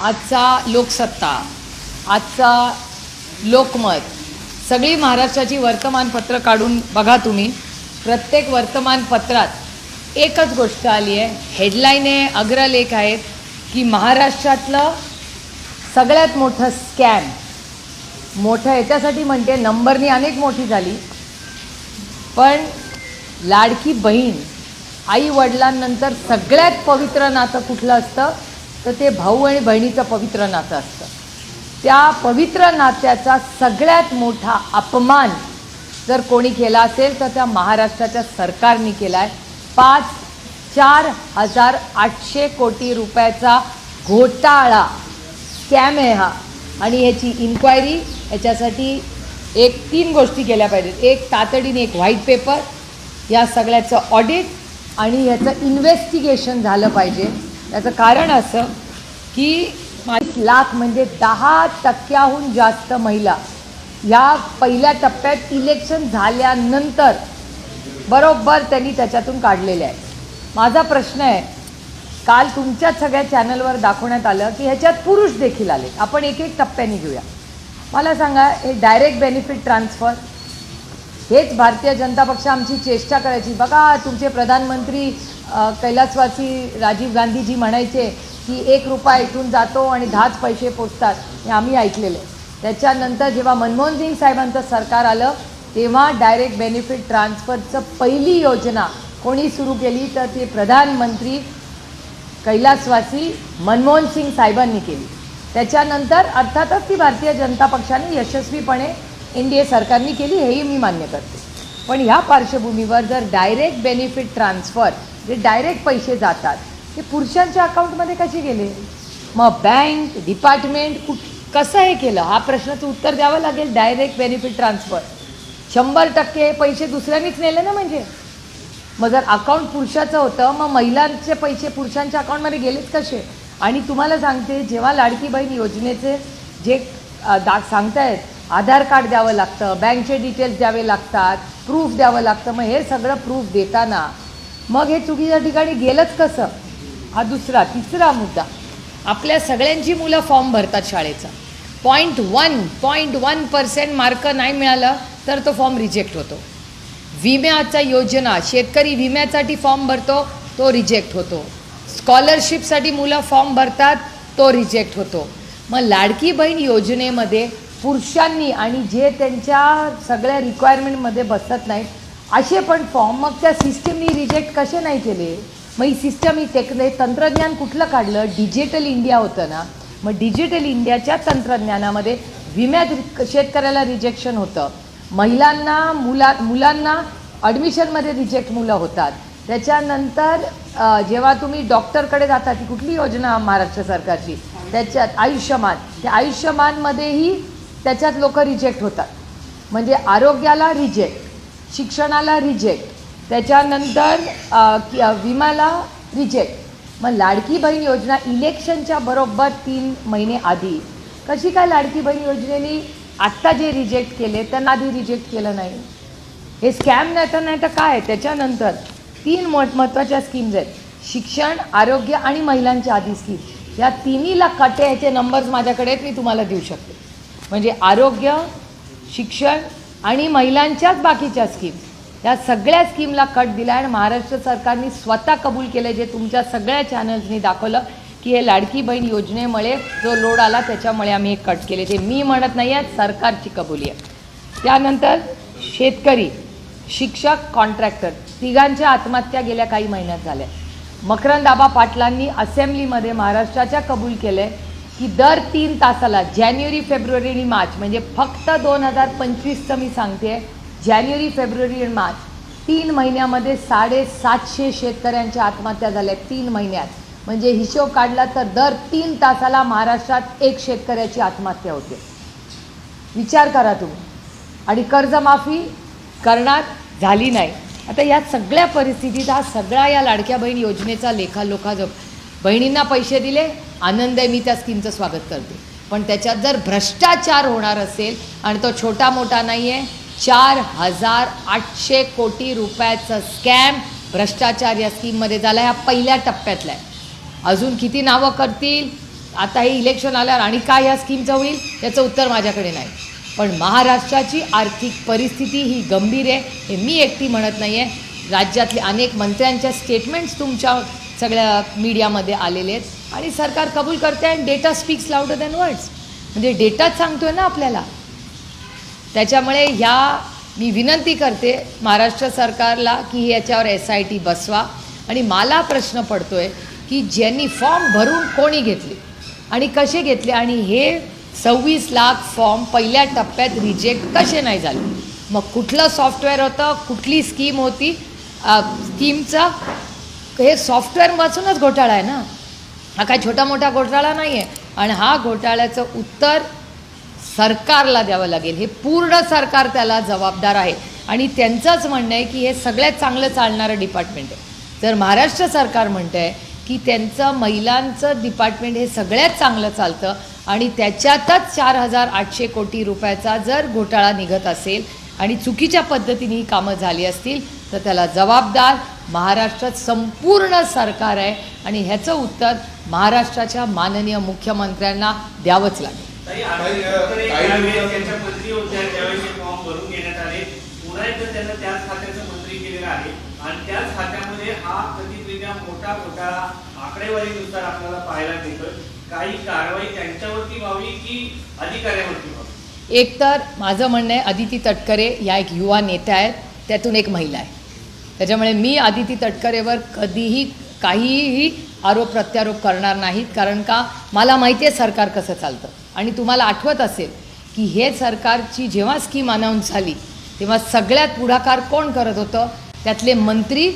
आजचा लोकसत्ता आजचा लोकमत सगळी महाराष्ट्राची वर्तमानपत्र काढून बघा तुम्ही. प्रत्येक वर्तमानपत्रात एकच गोष्ट आली आहे. हेडलाईन आहे अग्रलेख आहेत की महाराष्ट्रातलं सगळ्यात मोठं स्कॅम मोठं याच्यासाठी म्हणते नंबरनी अनेक मोठी झाली. पण लाडकी बहीण आई वडिलांनंतर सगळ्यात पवित्र नातं कुठलं असतं? तर ते भाऊ आणि बहिणीचं पवित्र नातं असतं. त्या पवित्र नात्याचा सगळ्यात मोठा अपमान जर कोणी केला असेल तर त्या महाराष्ट्राच्या सरकारने केला आहे पाच चार हजार आठशे कोटी रुपयाचा घोटाळा स्कॅम आहे हा. आणि ह्याची इन्क्वायरी ह्याच्यासाठी एक तीन गोष्टी केल्या पाहिजेत. एक तातडीने एक व्हाईट पेपर या सगळ्याचं ऑडिट आणि ह्याचं इन्व्हेस्टिगेशन झालं पाहिजे. त्याचं कारण असं की माझी लाख म्हणजे दहा टक्क्याहून जास्त महिला या पहिल्या टप्प्यात इलेक्शन झाल्यानंतर बरोबर त्यांनी त्याच्यातून काढलेले आहे माझा प्रश्न आहे काल तुमच्याच सगळ्या चॅनलवर दाखवण्यात आलं की ह्याच्यात पुरुष देखील आले आपण एक एक टप्प्याने घेऊया. मला सांगा हे डायरेक्ट बेनिफिट ट्रान्सफर हेच भारतीय जनता पक्ष आमची चेष्टा करायची. बघा तुमचे प्रधानमंत्री कैलासवासी राजीव गांधीजी म्हणायचे की एक रुपया इथून जातो आणि दहाच पैसे पोचतात हे आम्ही ऐकलेले. त्याच्यानंतर जेव्हा मनमोहन सिंग साहेबांचं सरकार आलं तेव्हा डायरेक्ट बेनिफिट ट्रान्सफरचं पहिली योजना कोणी सुरू केली तर ते प्रधानमंत्री कैलासवासी मनमोहन सिंग साहेबांनी केली. त्याच्यानंतर अर्थातच ती भारतीय जनता पक्षाने यशस्वीपणे एन डी ए सरकारने केली हेही मी मान्य करते. पण ह्या पार्श्वभूमीवर जर डायरेक्ट बेनिफिट ट्रान्सफर जे डायरेक्ट पैसे जातात ते पुरुषांच्या अकाउंटमध्ये कसे गेले? मग बँक डिपार्टमेंट कुठ कसं हे केलं? हा प्रश्नाचं उत्तर द्यावं लागेल डायरेक्ट बेनिफिट ट्रान्सफर शंभर टक्के पैसे दुसऱ्यांनीच नेले ना म्हणजे? मग जर अकाउंट पुरुषाचं होतं मग महिलांचे पैसे पुरुषांच्या अकाउंटमध्ये गेलेच कसे? आणि तुम्हाला सांगते जेव्हा लाडकी बहीण योजनेचे जे दा सांगतायत आधार कार्ड द्यावं लागतं बँकचे डिटेल्स द्यावे लागतात प्रूफ द्यावं लागतं. मग हे सगळं प्रूफ देताना मग हे चुकीच्या ठिकाणी गेलंच कसं? हा दुसरा तिसरा मुद्दा. आपल्या सगळ्यांची मुलं फॉर्म भरतात शाळेचा. Point one point one percent mark नाही मिळालं तर तो फॉर्म रिजेक्ट होतो. विम्याचा योजना शेतकरी विम्यासाठी फॉर्म भरतो तो रिजेक्ट होतो. स्कॉलरशिपसाठी मुलं फॉर्म भरतात तो रिजेक्ट होतो. मग लाडकी बहीण योजनेमध्ये पुरुषांनी आणि जे त्यांच्या सगळ्या रिक्वायरमेंटमध्ये बसत नाहीत असे पण फॉर्म मग त्या सिस्टीमनी रिजेक्ट कसे नाही केले? मग ही सिस्टम ही टेक तंत्रज्ञान कुठलं काढलं? डिजिटल इंडिया होतं ना. मग डिजिटल इंडियाच्या तंत्रज्ञानामध्ये विम्यात शेतकऱ्याला रिजेक्शन होतं. महिलांना मुला मुलांना ॲडमिशनमध्ये रिजेक्ट मुलं होतात. त्याच्यानंतर जेव्हा तुम्ही डॉक्टरकडे जाता ती कुठली योजना महाराष्ट्र सरकारची? त्याच्यात आयुष्यमान. त्या आयुष्यमानमध्येही त्याच्यात लोक रिजेक्ट होतात. म्हणजे आरोग्याला रिजेक्ट शिक्षणाला रिजेक्ट त्याच्यानंतर विमाला रिजेक्ट मग लाडकी बहीण योजना इलेक्शनच्या बरोबर तीन महिने आधी. कशी काय लाडकी बहीण योजनेने आत्ता जे रिजेक्ट केले त्यांना आधी रिजेक्ट केलं नाही? हे स्कॅम नाही तर नाही तर काय? त्याच्यानंतर तीन मोठ महत्त्वाच्या स्कीम्स आहेत. शिक्षण आरोग्य आणि महिलांच्या आधी स्कीम या तिन्हीला कटे ह्याचे नंबर्स माझ्याकडे आहेत मी तुम्हाला देऊ शकते. म्हणजे आरोग्य शिक्षण आणि महिलांच्याच बाकीच्या स्कीम्स या सगळ्या स्कीमला कट दिला आणि महाराष्ट्र सरकारने स्वतः कबूल केलं जे तुमच्या सगळ्या चॅनल्सनी दाखवलं की हे लाडकी बहीण योजनेमुळे जो लोड आला त्याच्यामुळे आम्ही हे कट केले. ते मी म्हणत नाही आहे सरकारची कबुली आहे. त्यानंतर शेतकरी शिक्षक कॉन्ट्रॅक्टर तिघांच्या आत्महत्या गेल्या काही महिन्यात झाल्या. मकरंदाबा पाटलांनी असेंब्लीमध्ये महाराष्ट्राच्या कबूल केलं आहे की दर तीन तासाला जानेवारी फेब्रुवारी आणि मार्च म्हणजे फक्त दोन हजार पंचवीसचं मी सांगते जानेवारी फेब्रुवारी आणि मार्च तीन महिन्यामध्ये साडेसातशे शेतकऱ्यांच्या आत्महत्या झाल्या आहेत तीन महिन्यात. म्हणजे हिशोब काढला तर दर तीन तासाला महाराष्ट्रात एक शेतकऱ्याची आत्महत्या होते. विचार करा तुम्ही. आणि कर्जमाफी करणार झाली नाही. आता या सगळ्या परिस्थितीत हा सगळा या लाडक्या बहीण योजनेचा लेखालोखा जो बहिणींना पैसे दिले आनंद आहे मी त्या स्कीमचं स्वागत करते. पण त्याच्यात जर भ्रष्टाचार होणार असेल आणि तो छोटा मोठा नाही आहे चार हजार आठशे कोटी रुपयाचं स्कॅम भ्रष्टाचार या स्कीममध्ये झाला ह्या पहिल्या टप्प्यातला आहे. अजून किती नावं करतील? आता हे इलेक्शन आल्यावर आणि काय ह्या स्कीमचं होईल? याचं उत्तर माझ्याकडे नाही. पण महाराष्ट्राची आर्थिक परिस्थिती ही गंभीर आहे हे मी एकटी म्हणत नाही आहे राज्यातले अनेक मंत्र्यांच्या स्टेटमेंट्स तुमच्या सगळ्या मीडियामध्ये आलेले आहेत. आणि सरकार कबूल करते आणि data speaks louder than words म्हणजे डेटाच सांगतोय ना आपल्याला. त्याच्यामुळे ह्या मी विनंती करते महाराष्ट्र सरकारला की याच्यावर एस आय टी बसवा. आणि मला प्रश्न पडतोय की ज्यांनी फॉर्म भरून कोणी घेतले? आणि कसे घेतले? आणि हे सव्वीस लाख फॉर्म पहिल्या टप्प्यात रिजेक्ट कसे नाही झाले? मग कुठलं सॉफ्टवेअर होतं? कुठली स्कीम होती? स्कीमचा स्कीमचं हे सॉफ्टवेअरपासूनच घोटाळा आहे ना. हा काय छोटा मोठा घोटाळा नाही आहे आणि हा घोटाळ्याचं उत्तर सरकारला द्यावं लागेल. हे पूर्ण सरकार त्याला जबाबदार आहे. आणि त्यांचंच म्हणणं आहे की हे सगळ्यात चांगलं चालणारं डिपार्टमेंट आहे. जर महाराष्ट्र सरकार म्हणतं आहे की त्यांचं महिलांचं डिपार्टमेंट हे सगळ्यात चांगलं चालतं आणि त्याच्यातच चार हजार आठशे कोटी रुपयाचा जर घोटाळा निघत असेल आणि चुकीच्या पद्धतीने ही कामं झाली असतील तर त्याला जबाबदार महाराष्ट्रात संपूर्ण सरकार आहे आणि ह्याचं उत्तर महाराष्ट्राच्या माननीय मुख्यमंत्र्यांना द्यावंच लागेल. हे आणि त्याच खात्यामध्ये हा मोठा आकडेवारीनुसार आपल्याला पाहायला मिळतोय. काही कारवाई त्यांच्यावरती व्हावी की अधिकाऱ्यावरती व्हावी? एकतर माझं म्हणणं आहे अदिती तटकरे या एक युवा नेत्या आहेत त्यातून एक महिला आहे. त्याच्यामुळे मी आदिती तटकरेवर कधीही काहीही आरोप प्रत्यारोप करणार नाहीत कारण का मला माहिती आहे सरकार कसं चालतं. आणि तुम्हाला आठवत असेल की हे सरकारची जेव्हा स्कीम अनाऊन्स झाली तेव्हा सगळ्यात पुढाकार कोण करत होतं? त्यातले मंत्री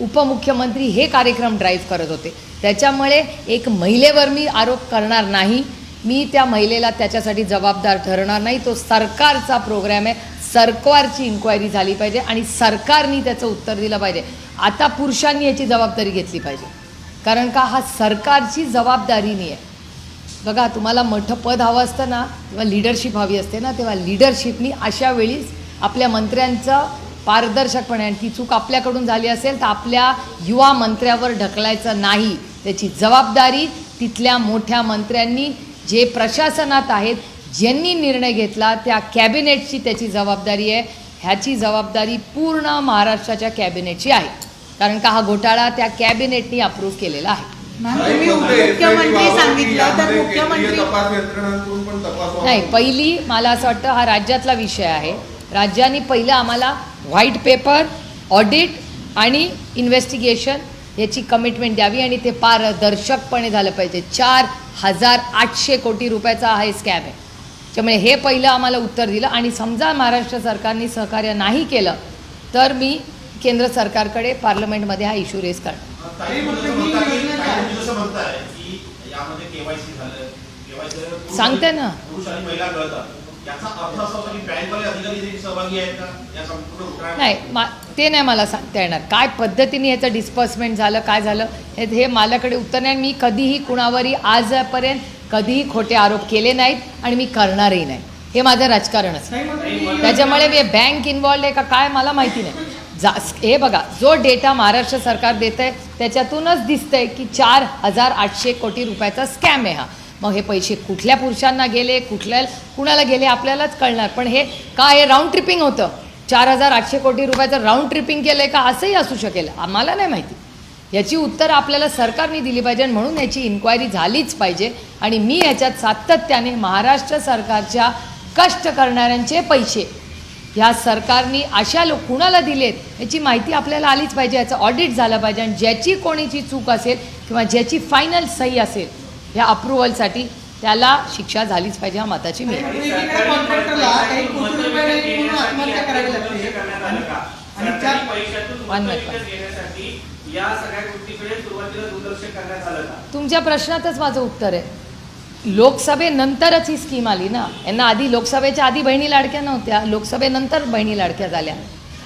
उपमुख्यमंत्री हे कार्यक्रम ड्राईव्ह करत होते. त्याच्यामुळे एक महिलेवर मी आरोप करणार नाही. मी त्या महिलेला त्याच्यासाठी जबाबदार ठरणार नाही. तो सरकारचा प्रोग्रॅम आहे. सरकारची इन्क्वायरी झाली पाहिजे आणि सरकारनी त्याचं उत्तर दिलं पाहिजे. आता पुरुषांनी याची जबाबदारी घेतली पाहिजे. कारण का हा सरकारची जबाबदारी नाही आहे बघा तुम्हाला मोठं पद हवं असतं ना किंवा लिडरशिप हवी असते ना तेव्हा लिडरशिपनी अशा वेळीच आपल्या मंत्र्यांचं पारदर्शकपणे आणि ती चूक आपल्याकडून झाली असेल तर आपल्या युवा मंत्र्यावर ढकलायचं नाही. त्याची जबाबदारी तिथल्या मोठ्या मंत्र्यांनी जे प्रशासनात आहेत ज्यांनी निर्णय घेतला त्या कॅबिनेटची त्याची जबाबदारी आहे. ह्याची जबाबदारी पूर्ण महाराष्ट्राच्या कॅबिनेटची आहे. कारण का हा घोटाळा त्या कॅबिनेटनी अप्रूव्ह केलेला आहे. मुख्यमंत्री सांगितलं तर मुख्यमंत्री. नाही पहिली मला असं वाटतं हा राज्यातला विषय आहे. राज्यांनी पहिलं आम्हाला व्हाईट पेपर ऑडिट आणि इन्व्हेस्टिगेशन याची कमिटमेंट द्यावी आणि ते पारदर्शकपणे झालं पाहिजे. चार हजार आठशे कोटी रुपयाचा हा हे स्कॅम आहे. त्यामुळे हे पहिलं आम्हाला उत्तर दिलं. आणि समजा महाराष्ट्र सरकारने सहकार्य नाही केलं तर मी केंद्र सरकारकडे पार्लमेंटमध्ये हा इश्यू रेस करणार. सांगते ना. नाही मा ते नाही मला सांगता येणार. काय पद्धतीने याचं डिस्पर्समेंट झालं काय झालं हे हे माझ्याकडे उत्तर नाही. मी कधीही कुणावरही आजपर्यंत कधीही खोटे आरोप केले नाहीत आणि मी करणारही नाही. हे माझं राजकारणच आहे. त्याच्यामुळे मी बँक इन्वॉल्ड आहे का काय मला माहिती नाही. जा हे बघा जो डेटा महाराष्ट्र सरकार देत आहे त्याच्यातूनच दिसतंय की चार हजार आठशे कोटी रुपयाचा स्कॅम आहे हा. मग हे पैसे कुठल्या पुरुषांना गेले कुठल्या कुणाला गेले आपल्यालाच कळणार. पण हे काय हे राऊंड ट्रिपिंग होतं? चार हजार आठशे कोटी रुपयाचं राऊंड ट्रिपिंग केलं आहे का? असंही असू शकेल. आम्हाला नाही माहिती. याची उत्तरं आपल्याला सरकारने दिली पाहिजे आणि म्हणून याची इन्क्वायरी झालीच पाहिजे. आणि मी याच्यात सातत्याने महाराष्ट्र सरकारच्या कष्ट करणाऱ्यांचे पैसे ह्या सरकारने अशा लोक कुणाला दिलेत याची माहिती आपल्याला आलीच पाहिजे याचं ऑडिट झालं पाहिजे. आणि ज्याची कोणीची चूक असेल किंवा ज्याची फायनल सही असेल ह्या अप्रुव्हलसाठी त्याला शिक्षा झालीच पाहिजे हा मताची मी आहे. या सगळ्या गोष्टीकडे सुरुवातीला दुर्लक्ष करण्यात आलं का? तुमच्या प्रश्नातच माझं उत्तर आहे. लोकसभेनंतरच ही स्कीम आली ना. यांना आधी लोकसभेच्या आधी बहिणी लाडक्या नव्हत्या. लोकसभेनंतर बहिणी लाडक्या झाल्या.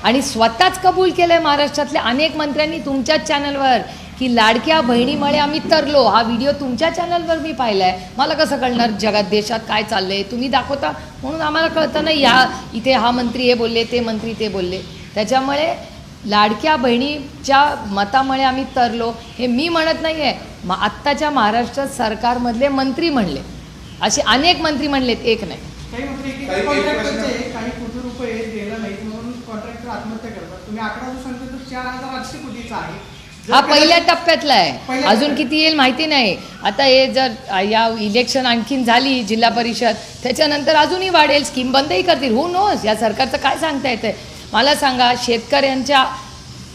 आणि स्वतःच कबूल केलं आहे महाराष्ट्रातल्या अनेक मंत्र्यांनी तुमच्याच चॅनलवर की लाडक्या बहिणीमुळे आम्ही तरलो. हा व्हिडिओ तुमच्या चॅनलवर मी पाहिला आहे मला कसं कळणार जगात देशात काय चाललं आहे तुम्ही दाखवता. म्हणून आम्हाला कळतं ना या इथे हा मंत्री हे बोलले ते मंत्री ते बोलले. त्याच्यामुळे लाडक्या बहिणीच्या मतामुळे आम्ही तरलो. हे मी म्हणत नाही आहे मग आत्ताच्या महाराष्ट्र सरकारमधले मंत्री म्हणले. असे अनेक मंत्री म्हणलेत एक नाही. हा पहिल्या टप्प्यातला आहे. अजून. किती येईल माहिती नाही. आता हे जर या इलेक्शन आणखीन झाली जिल्हा परिषद त्याच्यानंतर अजूनही वाढेल. स्कीम बंदही करतील. हो नोस या सरकारचं काय सांगता येतंय? मला सांगा शेतकऱ्यांच्या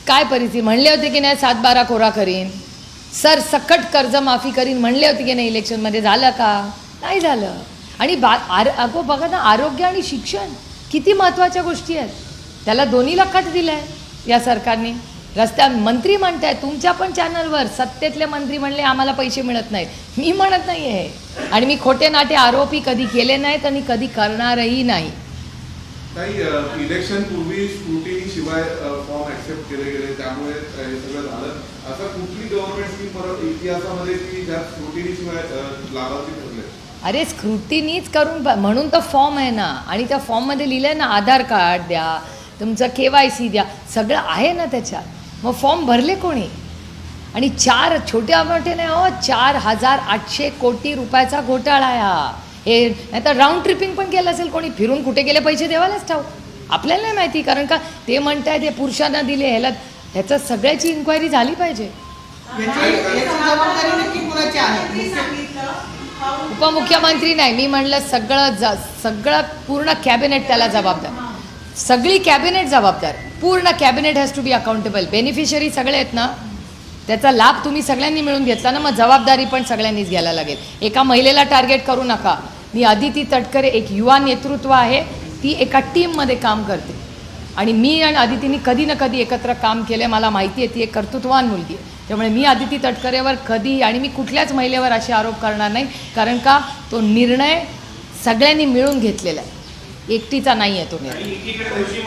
काय परिस्थिती? म्हणले होते की नाही सात बारा कोरा करीन. सर सकट कर्जमाफी करीन. म्हणले होते की नाही इलेक्शनमध्ये झालं का? नाही झालं. आणि बा आर अगो बघा ना आरोग्य आणि शिक्षण किती महत्त्वाच्या गोष्टी आहेत. त्याला दोन्हीला कट दिलं आहे या सरकारने. रस्त्या मंत्री म्हणताय तुमच्या पण चॅनलवर सत्तेतले मंत्री म्हणले आम्हाला पैसे मिळत नाहीत. मी म्हणत नाही आहे आणि मी खोटे नाटे आरोपी कधी केले नाहीत आणि कधी करणारही नाही. काही इलेक्शन पूर्वी स्क्रुटिनी शिवाय फॉर्म ऍक्सेप्ट केले गेले त्यामुळे हे सगळं झालं. असं कुठली गव्हर्नमेंट स्कीम परत इतिहासामध्ये की ज्यात स्क्रुटिनी शिवाय लाभार्थी ठरले? अरे स्क्रुटिनीच करून म्हणून तर फॉर्म आहे ना. आणि त्या फॉर्ममध्ये लिहिलं आहे ना आधार कार्ड द्या तुमचं के वाय सी द्या. सगळं आहे ना त्याच्यात. मग फॉर्म भरले कोणी? आणि चार छोट्या मोठे नाही हो चार हजार आठशे कोटी रुपयाचा घोटाळा आहे हा. हे नाही तर राऊंड ट्रिपिंग पण केलं असेल कोणी. फिरून कुठे गेले पैसे देवालाच ठाऊक. आपल्याला नाही माहिती कारण का ते म्हणतायत ते पुरुषांना दिले ह्याला ह्याचं सगळ्याची इन्क्वायरी झाली पाहिजे. उपमुख्यमंत्री नाही. मी म्हणलं सगळं ज सगळं पूर्ण कॅबिनेट त्याला जबाबदार. सगळी कॅबिनेट जबाबदार. पूर्ण cabinet has to be accountable beneficiary सगळे आहेत ना? त्याचा लाभ तुम्ही सगळ्यांनी मिळून घेतला ना मग जबाबदारी पण सगळ्यांनीच घ्यायला लागेल. एका महिलेला टार्गेट करू नका. मी अदिती तटकरे एक युवा नेतृत्व आहे. ती एका टीममध्ये काम करते. आणि मी आणि अदितीने कधी ना कधी एकत्र काम केलं मला माहिती आहे ती एक कर्तृत्वान मुलगी आहे. त्यामुळे मी अदिती तटकरेवर कधी आणि मी कुठल्याच महिलेवर असे आरोप करणार नाही. कारण का? तो निर्णय सगळ्यांनी मिळून घेतलेला आहे. एकटीचा नाही आहे तो निर्णय.